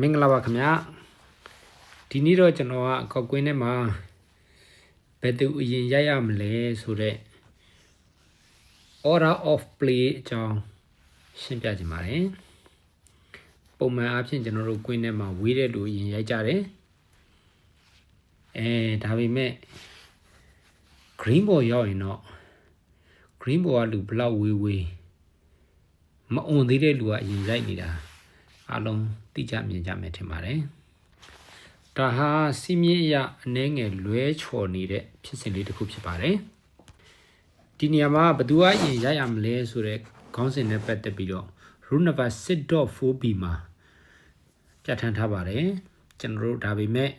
မင်္ဂလာပါခင်ဗျာဒီနေ့တော့ကျွန်တော်ကကောက်ကွင်းထဲမှာဘယ်သူအရင်ရိုက်ရမလဲဆိုတော့ order of play အကြောင်းရှင်းပြချင်ပါတယ်ပုံမှန်အားဖြင့်ကျွန်တော်တို့ကွင်းထဲမှာဝေးတဲ့လူအရင်ရိုက်ကြတယ်အဲဒါပေမဲ့ green ball ရောက်ရင်တော့ green ball ကလူဘလောက်ဝေးဝေးမအွန်သေးတဲ့လူကအရင်ရိုက်နေတာ အလုံးသိကြမြင်ကြမယ်ထင်ပါတယ်။ဒါဟာစီမင်းအရာအနှဲငယ်လွဲချော်နေတဲ့ဖြစ်စဉ်လေးတစ်ခုဖြစ်ပါတယ်။ဒီနေရာမှာဘယ်သူကအရင်ရရမလဲဆိုတဲ့ခေါင်းစဉ်နဲ့ပတ်သက်ပြီးတော့ rule number 6.4b မှာပြဋ္ဌာန်းထားပါတယ်။ကျွန်တော်တို့ဒါပေမဲ့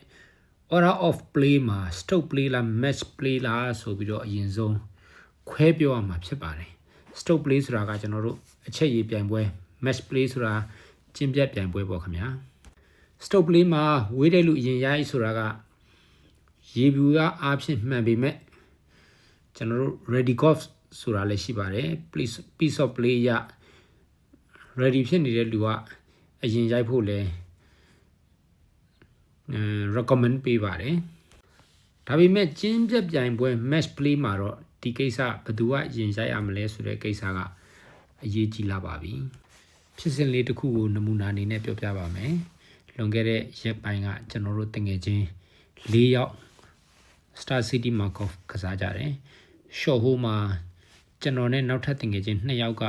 order of play မှာ stroke play လား match play လားဆိုပြီးတော့အရင်ဆုံးခွဲပြောရမှာဖြစ်ပါတယ်။ stroke play ဆိုတာကကျွန်တော်တို့အချက်ရေးပြိုင်ပွဲ match play ဆိုတာ ကျင်းပြတ်ပြိုင်ပွဲပေါ့ခင်ဗျာ stroke play မှာဝေးတဲ့လူအရင်ရိုက်ဆိုတာကရေဘူးကအားဖြင့်မှန်ပေမဲ့ကျွန်တော်တို့ ready golf ဆိုတာလည်းရှိပါတယ် please piece of play ရ ready ဖြစ်နေတဲ့လူကအရင်ရိုက်ဖို့လည်းအဲ recommend ပေးပါတယ်ဒါပေမဲ့ကျင်းပြတ်ပြိုင်ပွဲ match play မှာတော့ဒီကိစ္စဘယ်သူကရင်ရိုက်ရမလဲဆိုတဲ့ကိစ္စကအရေးကြီးလာပါပြီ ဖြစ်စဉ်လေးတစ်ခုကိုနမူနာအနေနဲ့ပြောပြပါမယ်လွန်ခဲ့တဲ့ရက်ပိုင်းကကျွန်တော်တို့တငယ်ချင်း၄ယောက် Star City မှာ golf ကစားကြတယ် short hole မှာကျွန်တော်နဲ့နောက်ထပ်တငယ်ချင်း2ယောက်က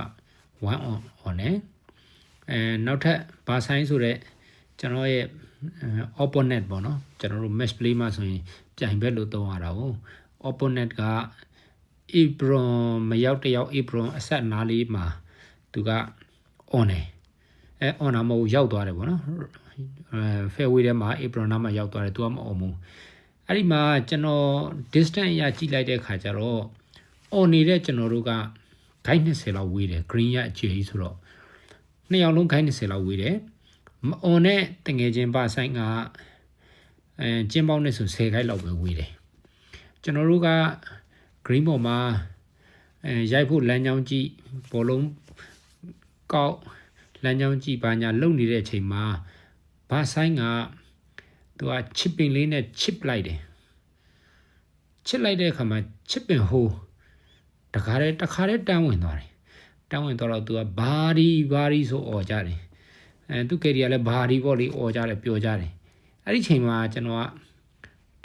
1 on on နဲ့အဲနောက်ထပ်ဘာဆိုင်ဆိုတဲ့ကျွန်တော်ရဲ့ opponent ပေါ့နော်ကျွန်တော်တို့ match play မှာဆိုရင်ပြိုင်ဘက်လို့သုံးရတာကို opponent က Ebron မရောက်တယောက် Ebron အဆက်နားလေးမှာသူက on တယ်အဲ on တာမဟုတ်ရောက်သွားတယ်ပေါ့နော်အဲ fairway ထဲမှာ Ebron နားမှာရောက်သွားတယ်သူကမ on ဘူးအဲ့ဒီမှာကျွန်တော် distance အရကြည့်လိုက်တဲ့ခါကျတော့ on နေတဲ့ကျွန်တော်တို့က guide 20လောက်ဝေးတယ် green ရအခြေကြီးဆိုတော့နှစ်ယောက်လုံး guide 20လောက်ဝေးတယ်မ on နဲ့တငယ်ချင်းပါဆိုင်ကအဲကျင်းပေါင်းနဲ့ဆို10 guide လောက်ပဲဝေးတယ်ကျွန်တော်တို့က green ပေါ်မှာအဲရိုက်ဖို့လမ်းကြောင်းကြည့်ဘောလုံး ကောက်လမ်းကြောင်းကြည့်ပါညာလုံနေတဲ့အချိန်မှာဘာဆိုင်ကသူက chipping လေးနဲ့ chip လိုက်တယ် chip လိုက်တဲ့အခါမှာ chipping hole တခါတည်းတခါတည်းတန်းဝင်သွားတယ်တန်းဝင်သွားတော့သူကဘာဒီဘာဒီဆိုអော်ကြတယ်အဲသူကယ်ရီကလည်းဘာဒီပေါ့လေអော်ကြတယ်ပျော်ကြတယ်အဲ့ဒီချိန်မှာကျွန်တော်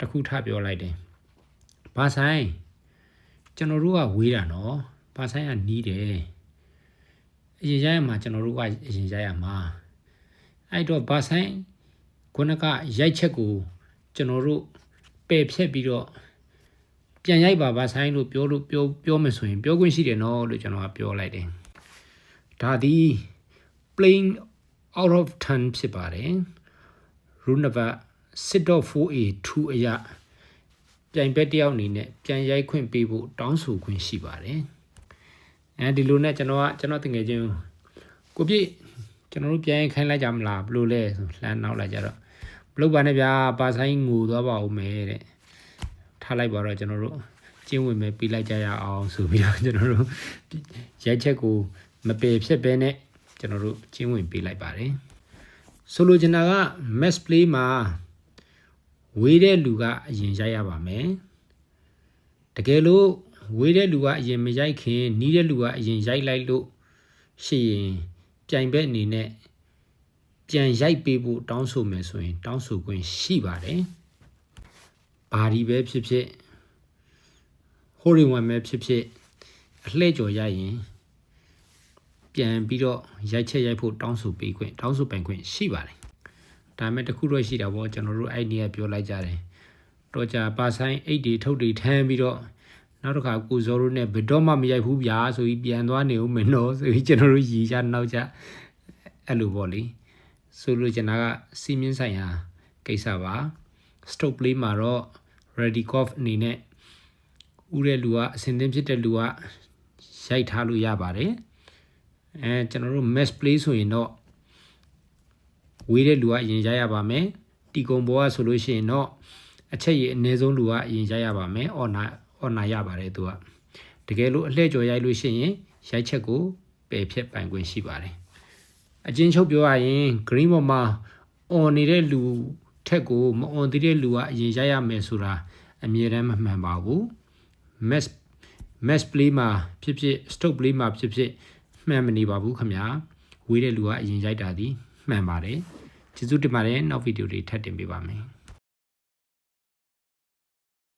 ကတခုထပြောလိုက်တယ်ဘာဆိုင်ကျွန်တော်တို့ကဝေးတာနော်ဘာဆိုင်ကနီးတယ် အရင်ရရမှာကျွန်တော်တို့ကအရင်ရရမှာအဲ့တော့ဘာဆိုင်ခုနကရိုက်ချက်ကိုကျွန်တော်တို့ပယ်ဖြတ်ပြီးတော့ပြန်ရိုက်ပါဘာဆိုင်လို့ပြောလို့ပြောပြောမယ်ဆိုရင် ပြောခွင့်ရှိတယ်နော်လို့ကျွန်တော်ကပြောလိုက်တယ်ဒါဒီ playing out of turn ဖြစ်ပါတယ် rule number 6.4a2 အရာပြိုင်ဘက်တယောက်အနေနဲ့ပြန်ရိုက်ခွင့်ပေးဖို့တောင်းဆိုခွင့်ရှိပါတယ် အဲဒီလိုနဲ့ကျွန်တော်ကကျွန်တော်တငယ်ချင်းကိုပြည့်ကျွန်တော်တို့ပြန်ရင်ခိုင်းလိုက်ကြမလားဘလို့လဲဆိုလှမ်းနောက်လိုက်ကြတော့ဘလို့ပါနဲ့ဗျာပါဆိုင်ငိုသွားပါဦးမယ်တဲ့ထားလိုက်ပါတော့ကျွန်တော်တို့ကျင်းဝင်မယ်ပြီးလိုက်ကြရအောင်ဆိုပြီးတော့ကျွန်တော်တို့ရိုက်ချက်ကိုမပယ်ဖြစ်ပဲနဲ့ကျွန်တော်တို့ကျင်းဝင်ပေးလိုက်ပါတယ်ဆိုလိုချင်တာက match play မှာဝေးတဲ့လူကအရင်ရိုက်ရပါမယ်တကယ်လို့ ဝေးတဲ့လူကအရင်မရိုက်ခင်နီးတဲ့လူကအရင်ရိုက်လိုက်လို့ရှိရင်ပြိုင်ဘက်အနေနဲ့ပြန်ရိုက်ပေးဖို့တောင်းဆိုမယ်ဆိုရင် တောင်းဆိုခွင့်ရှိပါတယ်ဘာဒီပဲဖြစ်ဖြစ်ဟိုရီဝန်ပဲဖြစ်ဖြစ်အလှည့်ကြော်ရရင်ပြန်ပြီးတော့ရိုက်ချက်ရိုက်ဖို့တောင်းဆိုပေးခွင့်တောင်းဆိုပိုင်ခွင့်ရှိပါတယ်ဒါပေမဲ့တခုတော့ရှိတာပေါ့ကျွန်တော်တို့အဲ့ဒီကပြောလိုက်ကြတယ်တော့ကြပါဆိုင်အိတ်တွေထုတ်တွေထမ်းပြီးတော့ နောက်တစ်ခါကိုဇော်တို့နဲ့ဘယ်တော့မှမရိုက်ဘူးဗျာဆိုပြီးပြန်သွားနေဦးမယ်နော်ဆိုပြီးကျွန်တော်တို့ရည်ချနောက်ကြအဲ့လိုပေါ့လေဆိုလို့ကျွန်တော်ကစီမင်းဆိုင်ရာကိစ္စပါ stroke play မှာတော့ ready golf အနေနဲ့ဥတဲ့လူကအစင်သင်းဖြစ်တဲ့လူကရိုက်ထားလို့ရပါတယ်အဲကျွန်တော်တို့ match play ဆိုရင်တော့ဝေးတဲ့လူကအရင်ရရပါမယ်တီကုံဘောကဆိုလို့ရှိရင်တော့အချက်ရည်အနည်းဆုံးလူကအရင်ရရပါမယ်အော်နာ အော်နာရပါတယ်သူကတကယ်လို့အလှည့်ကျော်ရိုက်လို့ရှိရင်ရိုက်ချက်ကိုပယ်ဖြတ်ပိုင်ခွင့်ရှိပါတယ်အချင်းချုပ်ပြောရရင် green ပေါ်မှာអွန်နေတဲ့လူထက်ကိုမអွန်သေးတဲ့လူကအရင်ရိုက်ရမယ်ဆိုတာအမြဲတမ်းမမှန်ပါဘူး match match play မှာဖြစ်ဖြစ် stroke play မှာဖြစ်ဖြစ်မှန်မနေပါဘူးခင်ဗျာဝေးတဲ့လူကအရင်ရိုက်တာဒီမှန်ပါတယ်ကျေးဇူးတင်ပါတယ်နောက်ဗီဒီယိုတွေထပ်တင်ပေးပါမယ်